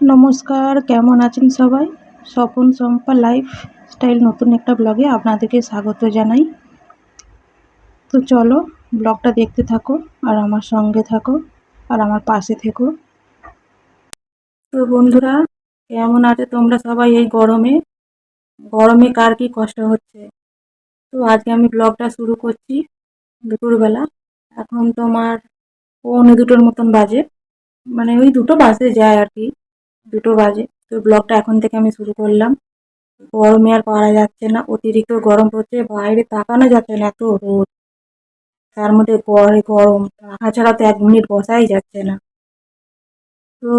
নমস্কার, কেমন আছেন সবাই? স্বপন চম্পা লাইফ স্টাইল নতুন একটা ব্লগে আপনাদেরকে স্বাগত জানাই। তো চলো ব্লগটা দেখতে থাকো আর আমার সঙ্গে থাকো আর আমার পাশে থেকো। তো বন্ধুরা, কেমন আছে তোমরা সবাই এই গরমে? গরমে কার কি কষ্ট হচ্ছে? তো আজকে আমি ব্লগটা শুরু করছি দুপুরবেলা। এখন তোমার পৌনে দুটোর মতন বাজে। মানে ওই দুটো বাজতে যায় আর কি। দুটো বাজে। তো ব্লগটা এখন থেকে আমি শুরু করলাম। গরমে আর পারা যাচ্ছে না, অতিরিক্ত গরম পড়ছে, বাইরে তাকানো যাচ্ছে না, এত রোদ। তার মধ্যে গড়ে গরম পাখা ছাড়া তো এক মিনিট বসাই যাচ্ছে না। তো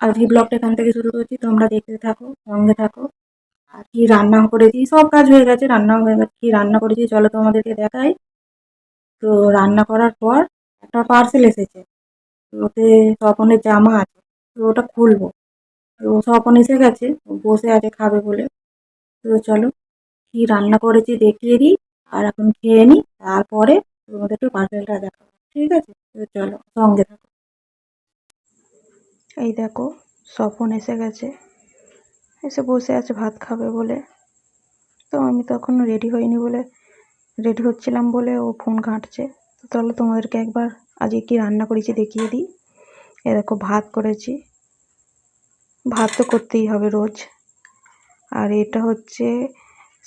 আজকে ব্লগটা এখান থেকে শুরু করছি। তোমরা দেখতে থাকো, সঙ্গে থাকো। আর কি রান্না করেছি? সব কাজ হয়ে গেছে রান্নাও হয়ে গেছে। কি রান্না করেছি চলো তোমাদেরকে দেখাই। তো রান্না করার পর একটা পার্সেল এসেছে। ওতে স্বপনের জামা আছে। তো ওটা খুলবো। তো স্বপন এসে গেছে, ও বসে আছে খাবে বলে। তো চলো, কি রান্না করেছি দেখিয়ে দিই, আর এখন খেয়ে নিই, তারপরে তোমাদের একটু পার্সেলটা দেখাবো, ঠিক আছে? তো চলো, সঙ্গে থাকো। এই দেখো, স্বপন এসে গেছে। এসে বসে আছে, ভাত খাবে বলে। তো আমি তখন রেডি হইনি বলে রেডি হচ্ছিলাম বলে ও ফোন ঘাঁটছে। তো চলো তোমাদেরকে একবার আজকে কি রান্না করেছি দেখিয়ে দিই। এ দেখো, ভাত করেছি। ভাত তো করতেই হবে রোজ। আর এটা হচ্ছে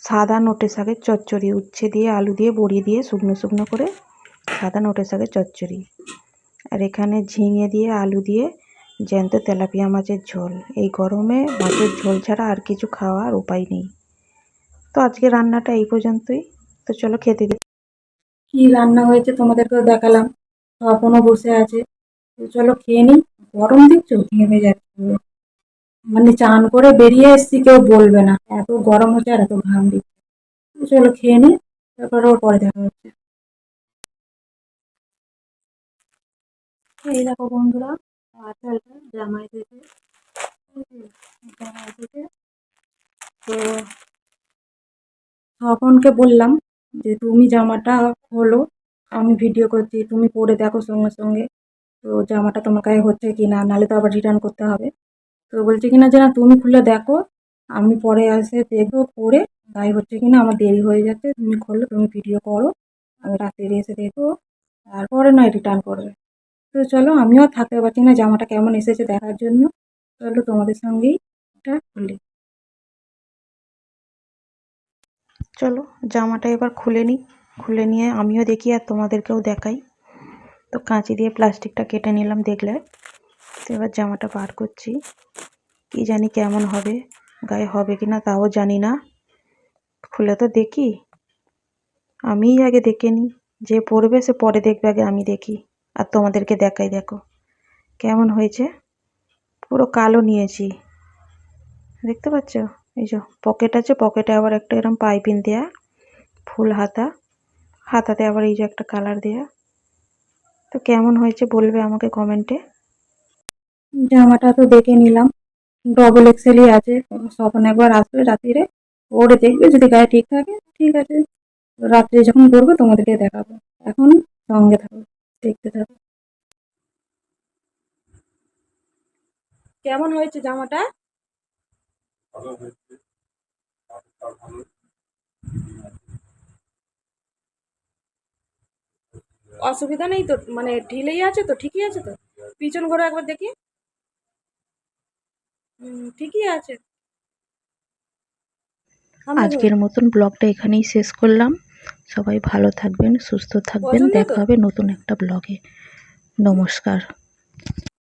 সাদা নোটে শাকের চচ্চড়ি, উচ্ছে দিয়ে, আলু দিয়ে, বড়ি দিয়ে শুকনো শুকনো করে সাদা নোটে শাকের চচ্চড়ি। আর এখানে ঝিঙে দিয়ে, আলু দিয়ে জ্যান্ত তেলাপিয়া মাছের ঝোল। এই গরমে মাছের ঝোল ছাড়া আর কিছু খাওয়ার উপায় নেই। তো আজকে রান্নাটা এই পর্যন্তই। তো চলো খেতে দিই কী রান্না হয়েছে তোমাদেরকেও দেখালাম। তখনও বসে আছে। তো চলো খেয়ে নিই। গরম দেখছ? ঘেমে যাচ্ছে। মানে চান করে বেরিয়ে এসছি, কেউ বলবে না। এত গরম হচ্ছে আর এত ঘাম দিচ্ছে। চলো খেয়ে নি, তারপর ওর পরে দেখা হচ্ছে। এই দেখো বন্ধুরা জামাই থেকে। জামাই থেকে। তো তপনকে বললাম যে, তুমি জামাটা খোলো, আমি ভিডিও করছি, তুমি পরে দেখো সঙ্গে সঙ্গে। তো জামাটা তোমার গায়ে হচ্ছে কি না নাহলে তো আবার রিটার্ন করতে হবে। তো বলছে কি না যে, না, তুমি খুলে দেখো, আমি পরে এসে দেখব, পরে গায়ে হচ্ছে কি না আমার দেরি হয়ে যাচ্ছে, তুমি খোলো তুমি ভিডিও করো, আমি রাত্রে এসে দেখব, তারপরে নয় রিটার্ন করবে। তো চলো, আমিও থাকতে পারছি না, জামাটা কেমন এসেছে দেখার জন্য। চলো তোমাদের সঙ্গেই এটা খুলি। চলো, জামাটা এবার খুলে নিই। খুলে নিয়ে আমিও দেখি আর তোমাদেরকেও দেখাই। তো কাঁচি দিয়ে প্লাস্টিকটা কেটে নিলাম দেখলে। তো এবার জামাটা বার করছি। কি জানি কেমন হবে, গায়ে হবে কি না তাও জানি না। খুলে তো দেখি। আমিই আগে দেখে নিই। যে পড়বে সে পরে দেখবে, আগে আমি দেখি। আর তোমাদেরকে দেখাই, দেখো। কেমন হয়েছে? পুরো কালো নিয়েছি। দেখতে পাচ্ছ? এই যে পকেট আছে পকেটে আবার একটা এরকম পাইপিন দেয়া, ফুল হাতা। হাতাতে আবার এই যে একটা কালার দেয়া। তো কেমন হয়েছে বলবে আমাকে কমেন্টে জামাটা তো দেখে নিলাম। ডবল এক্সেলই আছে। তখন একবার আসবে রাত্রিরে। পরে দেখবে যদি গায়ে ঠিক থাকে ঠিক আছে। রাত্রে যখন করব তোমাদেরকে দেখাবো। এখন সঙ্গে থাকো দেখতে থাকো। কেমন হয়েছে জামাটা? অসুবিধা নেই তো? মানে ঢিলেই আছে তো? ঠিকই আছে তো? পিছন ঘোরা একবার দেখি। ঠিকই আছে। আজকের মতন ব্লগটা এখানেই শেষ করলাম। সবাই ভালো থাকবেন সুস্থ থাকবেন। দেখা হবে নতুন একটা ব্লগে। নমস্কার।